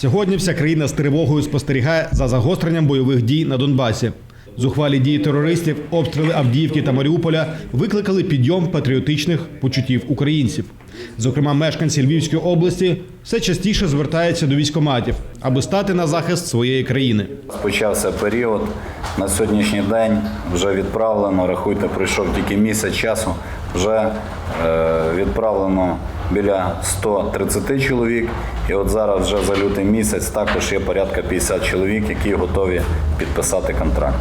Сьогодні вся країна з тривогою спостерігає за загостренням бойових дій на Донбасі. Зухвалі дії терористів, обстріли Авдіївки та Маріуполя викликали підйом патріотичних почуттів українців. Зокрема, мешканці Львівської області все частіше звертаються до військоматів, аби стати на захист своєї країни. Почався період. На сьогоднішній день вже відправлено, рахуйте, пройшов тільки місяць часу. Вже е, відправлено біля 130 чоловік. І от зараз вже за лютий місяць також є порядка 50 чоловік, які готові підписати контракт.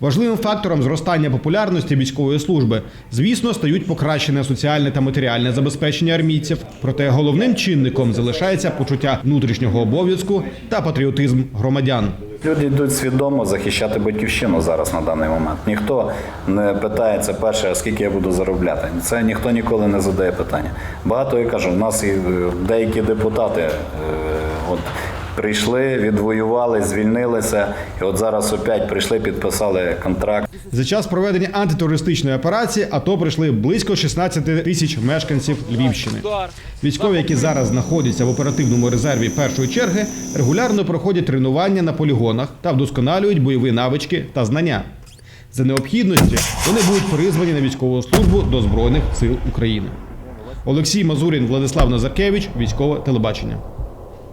Важливим фактором зростання популярності військової служби, звісно, стають покращене соціальне та матеріальне забезпечення армійців. Проте головним чинником залишається почуття внутрішнього обов'язку та патріотизм громадян. Люди йдуть свідомо захищати батьківщину зараз на даний момент. Ніхто не питається перше, а скільки я буду заробляти. Це ніхто ніколи не задає питання. Багато я кажу, у нас і е, деякі депутати е, от прийшли, відвоювали, звільнилися, і от зараз опять прийшли, підписали контракт. За час проведення антитерористичної операції АТО прийшли близько 16 тисяч мешканців Львівщини. Військові, які зараз знаходяться в оперативному резерві першої черги, регулярно проходять тренування на полігонах та вдосконалюють бойові навички та знання. За необхідності вони будуть призвані на військову службу до Збройних сил України. Олексій Мазурін, Владислав Назаркевич, військове телебачення.